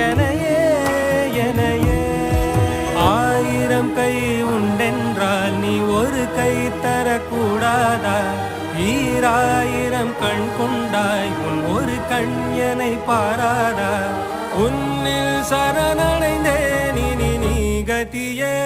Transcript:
எனையே எனையே. ஆயிரம் கை உண்டென்றால் நீ ஒரு கை தரக்கூடாதா? ஈராயிரம் கண் கொண்டாய் உன் ஒரு கண் எனை பாராதா? உன்னில் சரணடைந்தேன் இனி நீ கதியே.